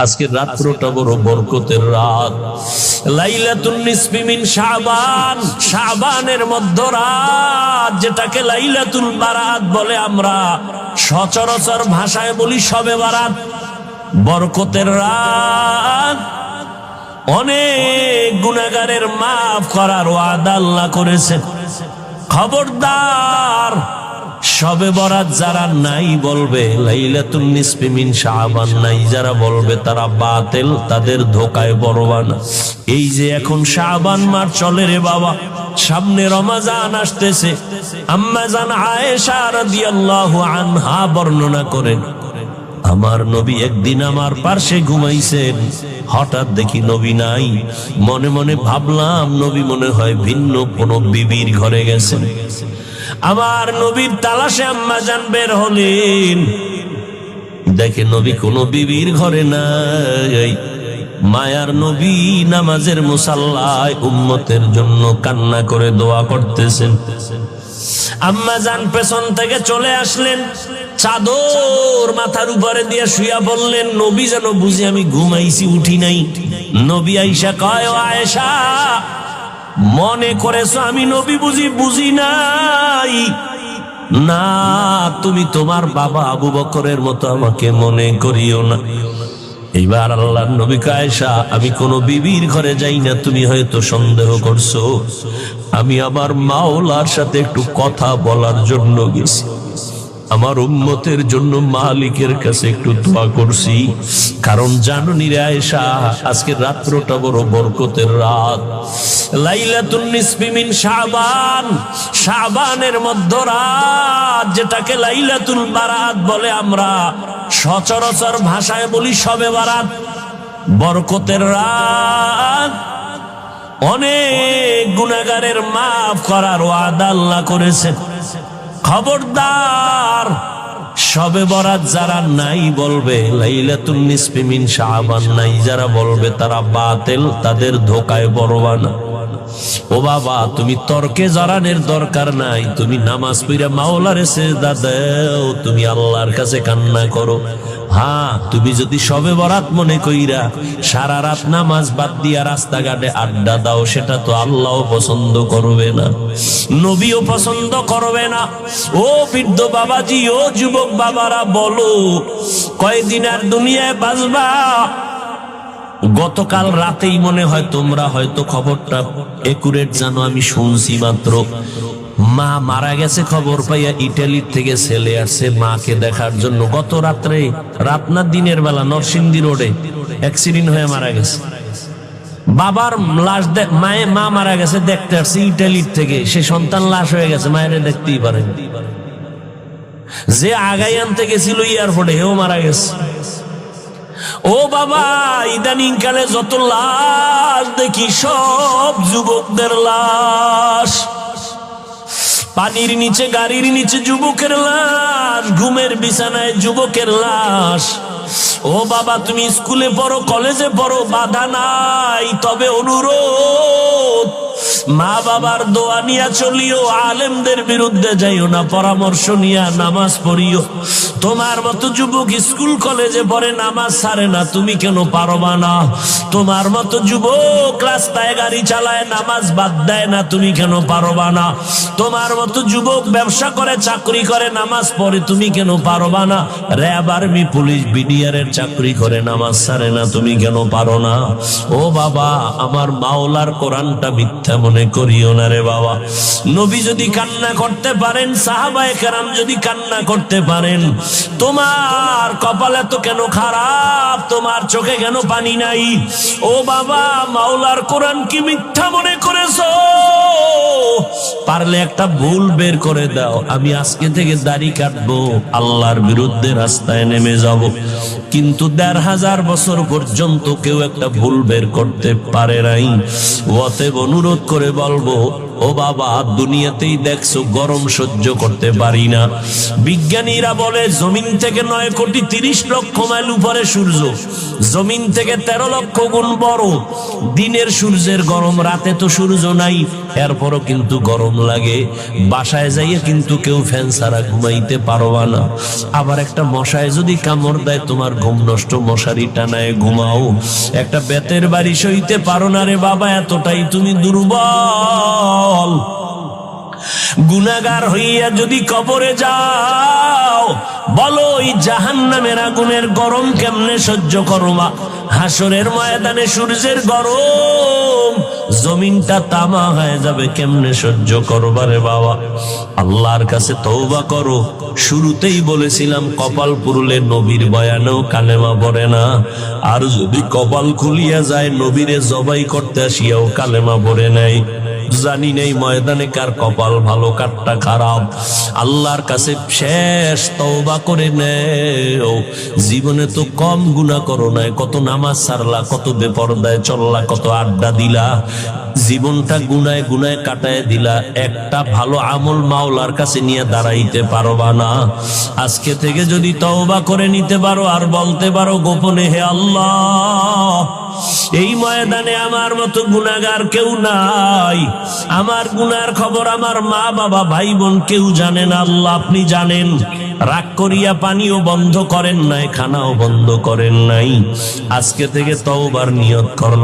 আজকে রাত্রটা বড় বরকতের রাত। লাইলাতুন নিসফি মিন শাবান, শাবানের মধ্য রাত যেটাকে লাইলাতুল বারাত বলে আমরা। সচরাচর ভাষায় বলি সবে বারাত। বরকতের রাত। অনেক গুনাহগারের মাফ করার ওয়াদা আল্লাহ করেছেন। খবরদার। সবে বরাত যারা নাই বলবে, লাইলাতুন নিসফি মিন শাবান নাই, যারা বলবে তারা বাতিল, তাদের ধোকায় বড়বানা এই যে এখন শাবান মার চলে রে বাবা, সামনে রমাজান আসতেছে। আম্মা জান আয়েশা রাদিয়াল্লাহু আনহা বর্ণনা করেন, আমার নবী একদিন আমার পার্শ্বে ঘুমাইছেন। হঠাৎ দেখি নবী নাই। মনে মনে ভাবলাম, নবী মনে হয় ভিন্ন কোন বিবির ঘরে গেছেন। আমার নবীর তালাশে আম্মা যান বের হলেন। দেখে নবী কোন বিবির ঘরে নাই। মায়ার নবী নামাজের মুসাল্লায় উম্মতের জন্য কান্না করে দোয়া করতেছেন। আম্মা যান পেছন থেকে চলে আসলেন। চাদর মাথার উপরে দিয়ে শুয়া বললেন, নবী যেন বুঝি আমি ঘুমাইছি, উঠি নাই। নবী আইসা কয় আয়েশা মনে করেছ আমি নবী বুঝি বুঝি নাই। না, তুমি তোমার বাবা আবু বকরের মতো আমাকে মনে করিও না। এইবার আল্লাহ নবী কায়সা আমি কোন বিবির ঘরে যাই না, তুমি হয়তো সন্দেহ করছ। আমি আমার মাওলার সাথে একটু কথা বলার জন্য গেছি। আমার উম্মতের জন্য মালিকের কাছে একটু দোয়া করছি। কারণ জানুনি রে আয়েশা, আজকে রাত্রটা বড় বরকতের রাত। লাইলাতুন নিসফি মিন শাবান। শাবানের মধ্য রাত, যেটাকে লাইলাতুল বারাত বলে আমরা। সচরাচর ভাষায় বলি সবে বারাত। বরকতের রাত। অনেক গুনাহগারের মাফ করার ওয়াদা আল্লাহ করেছেন। খবরদার, সবে বরাত যারা নাই বলবে, লাইলাতুন নিসফি মিন শাবান, নাই যারা বলবে তারা বাতিল, তাদের ধোকায় বড়বানা ও বাবা, তুমি তর্কে জড়ানের দরকার নাই। তুমি নামাজ পড়ে মাওলারে সেজদা দাও। তুমি আল্লাহর কাছে কান্না করো। হ্যাঁ তুমি যদি সবে বরাত মনে কইরা সারা রাত নামাজ বাদ দিয়া রাস্তাঘাটে আড্ডা দাও, সেটা তো আল্লাহ পছন্দ করবে না। নবীও পছন্দ করবে না। ও বৃদ্ধ বাবাজি, ও যুবক বাবারা, বলো, কয়দিন আর দুনিয়ায় বাঁচবা? গতকাল রাতেই মনে হয় তোমরা হয়তো খবরটা একুরেট জানো, আমি শুনছি মাত্র। মা মারা গেছে খবর পাইয়া ইটালির থেকে ছেলে আসছে মাকে দেখার জন্য। গত রাত্রে, রাত না দিনের বেলা, নরসিংদী রোডে অ্যাক্সিডেন্ট হয়ে মারা গেছে। বাবার লাশ দে- মায়ে মা মারা গেছে, দেখতে আসছে ইটালির থেকে। সে সন্তান লাশ হয়ে গেছে, মায়ের দেখতেই পারেন। যে আগাই আনতে গেছিল এয়ারপোর্টে হেও মারা গেছে। ও বাবা, ইদানিং কালে যত লাশ দেখি, সব যুবকদের লাশ। পানির নিচে, গাড়ির নিচে যুবকের লাশ, ঘুমের বিছানায় যুবকের লাশ। ও বাবা, তুমি স্কুলে পড়ো, কলেজে পড়ো, বাধা নাই, তবে অনুরোধ মা বাবার দোয়া নিয়া চলিও, আলেমদের বিরুদ্ধে যাইও না, পরামর্শ নিয়া নামাজ পড়িও। তোমার মতো যুবক স্কুল কলেজে পড়ে নামাজ সারে না, তুমি কেন পারবা না? তোমার মতো যুবক রাস্তায় গাড়ি চালায়, নামাজ বাদ দেয় না, তুমি কেন পারবা না? তোমার মতো যুবক ব্যবসা করে, চাকরি করে, নামাজ পড়ে, তুমি কেন পারবা না? র্যাব আর্মি পুলিশ বিডিআরের চাকরি করে, নামাজ সারে না, তুমি কেন পারো না? ও বাবা, আমার মাওলার কোরআনটা মিথ্যা মনে করিও না রে বাবা। নবী যদি কান্না করতে পারেন, সাহাবায়ে কেরাম যদি কান্না করতে পারেন তোমার কপালে তো কেন খারাপ? তোমার চোখে কেন পানি নাই? ও বাবা, মাওলার কোরআন কি মিথ্যা মনে করেছ? পারলে একটা ভুল বের করে দাও। আমি আজকে থেকে দাড়ি কাটবো। আল্লাহর বিরুদ্ধে রাস্তায় নেমে যাব। কিন্তু দেড় হাজার বছর পর্যন্ত কেউ একটা ভুল বের করতে পারে নাই। অতএব অনুরোধ করে বলব ও বাবা, দুনিয়াতেই দেখছ গরম সহ্য করতে পারি না। বিজ্ঞানীরা বলে, জমিন থেকে নয় কোটি তিরিশ লক্ষ মাইল উপরে সূর্য। জমিন থেকে তেরো লক্ষ গুণ বড়। দিনের সূর্যের গরম, রাতে তো সূর্য নাই। এরপরও কিন্তু গরম লাগে। বাসায় যাইয়ে কিন্তু কেউ ফ্যান ছাড়া ঘুমাইতে পারবা না। আবার একটা মশায় যদি কামড় দেয়, তোমার ঘুম নষ্ট, মশারি টানায় ঘুমাও। একটা বেতের বাড়ি সইতে পারো না রে বাবা, এতটাই তুমি দুর্বল। গুনাগার হইয়া যদি কবরে যাও, বলো ওই জাহান নামের আগুনের গরম কেমনে সহ্য করবা হাসরের ময়দানে সূর্যের গরম, জমিনটা তামা হয়ে যাবে, কেমনে সহ্য করবারে বাবা? আল্লাহর কাছে তৌবা করো। শুরুতেই বলেছিলাম, কপাল পুরুলে নবীর বয়ানেও কালেমা পড়ে না। আর যদি কপাল খুলিয়া যায়, নবীরে জবাই করতে আসিয়াও কালেমা পড়ে নাই। জানি নেই ময়দানে কার কপাল ভালো, কারটা খারাপ। আল্লাহর কাছে শেষ তওবা করে নেও। জীবনে তো কম গুণা করো নাই, কত নামাজ সারলা, কত বেপরদায় চললা, কত আড্ডা দিলা। জীবনটা গুনায় গুনায় কাটায় দিলা, একটা ভালো আমল মাওলার কাছে নিয়ে দাঁড়াইতে পারবা না। আজকে থেকে যদি তওবা করে নিতে পারো আর বলতে পারো গোপনে হে আল্লাহ, এই ময়দানে আমার মতো গুনাগার কেউ নাই। আমার গুনার খবর আমার মা, বাবা ভাই বোন কেউ জানেন আল্লাহ আপনি জানেন। রাগ করিয়া পানিও বন্ধ করেন নাই, খানাও বন্ধ করেন নাই। আজকে থেকে তওবার নিয়ত করলাম।